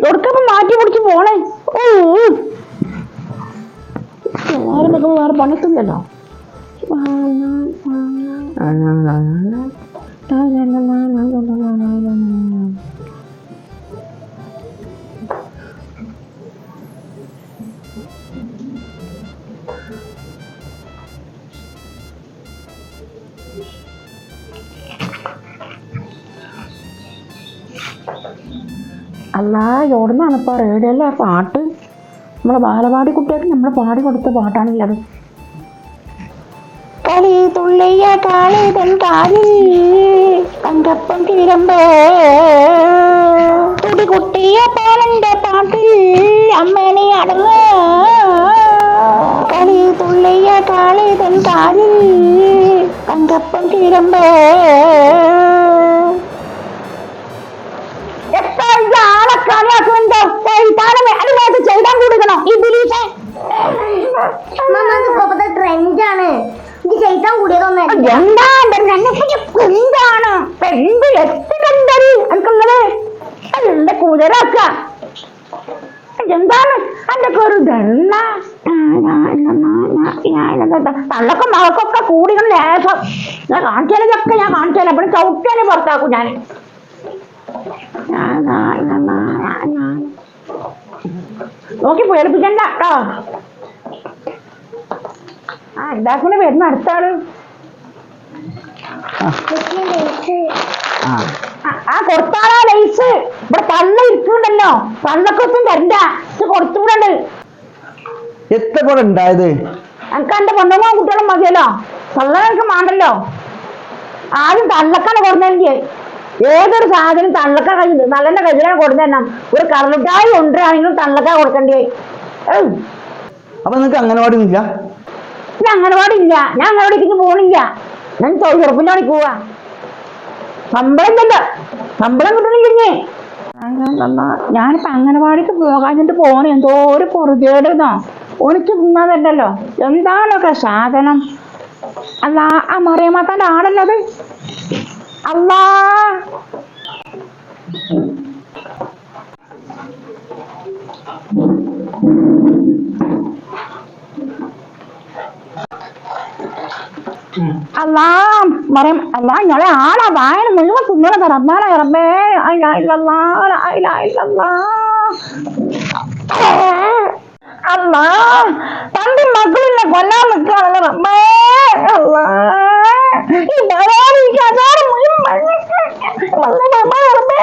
എവിടക്കപ്പം മാറ്റി പിടിച്ച് പോണേ ഓ എല്ലാവരും നിൽക്കുമ്പോൾ വേറെ പണിക്കില്ലല്ലോ അല്ല എവിടുന്നാണ് ഇപ്പോൾ റേഡിയോയിലെ ആ പാട്ട് നമ്മളെ ബാലപാടി കുട്ടികൾക്ക് നമ്മൾ പാടി കൊടുത്ത പാട്ടാണല്ലത് കളി തുള്ളിയ കാളിതൻ കാലിൽ തങ്കപ്പം കിഴമ്പേ തുടി കുട്ടിയ പാലന്റെ പാട്ടിൽ അമ്മണി അടങ്ങ കളി തുള്ളിയ കാളിതൻ കാലിൽ തങ്കപ്പം കിഴമ്പേ എന്താ എന്താണ് എന്ത് കണ്ടത് എനിക്കുള്ളത് എന്റെ കുതിരക്ക എന്താണ്? എന്റെ ഒരു തള്ളക്കും മഴക്കൊക്കെ കൂടികൾ ലേശം. ഞാൻ കാണിച്ചാലൊക്കെ ഞാൻ കാണിച്ചാലും. അപ്പം ചവിട്ടാനെ പുറത്താക്കും ഞാൻ നോക്കി പേടിപ്പിക്കണ്ട കേട്ടോ. ആ എന്താക്കുന്ന വരുന്ന അടുത്താണ് ആ, കൊടുത്താടാ കൊടുത്താളാ ലൈസ് ഇവിടെ തള്ള ഇരിക്കുന്നുണ്ടല്ലോ തള്ളക്കൊത്തും തരണ്ട. ഇത് കൊടുത്തുകൂടണ്ട് എത്ര പോലെ ഉണ്ടായത്? എനിക്ക് എന്റെ പൊണ്ണമ്മ കുട്ടികളും മതിയല്ലോ. തള്ള എനിക്ക് മാണ്ടല്ലോ. ആദ്യം തള്ളക്കാണ് കൊടുന്നെങ്കിൽ ഏതൊരു സാധനം തള്ളക്ക കയ്യിൽ നല്ലന്റെ കയ്യിലാണ് കൊടുത്തന്നെ ഒരു കറലുട്ടായി ഉണ്ടാണെങ്കിലും തള്ളക്ക കൊടുക്കണ്ടേ അപ്പൊ നിങ്ങക്ക് അംഗനവാടി പാടില്ല ഞാൻ അംഗനവാടിയില്ല. ഞാൻ അംഗനവാടിക്ക് പോണില്ല. ഞാൻ ചെറുപ്പിന്റെ പണിക്ക് പോവാ. ശമ്പളം കണ്ട ശമ്പളം കിട്ടണില്ലേ ഞാനിപ്പോ അംഗനവാടിക്ക് പോകാഞ്ഞിട്ട് പോണേ എന്തോ ഒരു പൊറുതേടുന്നോ തിന്നാൻ തിന്നാതല്ലല്ലോ. എന്താണൊക്കെ സാധനം? അല്ല ആ മറിയമാത്താന്റെ ആടല്ലോ അത്? അല്ലാ అల్లా మరేం అల్లా ఇవాళ ఆడ ఆయన ముందుగా సుందర రబ్బాల రబ్బే అయ్యా ఇల్లల్లా ఇలా ఇల్లల్లా అల్లా తండ్రి మగ్గులు ఇలా కొన్నాళ్ళకి వాళ్ళ రబ్బే అల్లా ఈ బలానికి అదారు ముయ్యం మళ్ళీ రబ్బే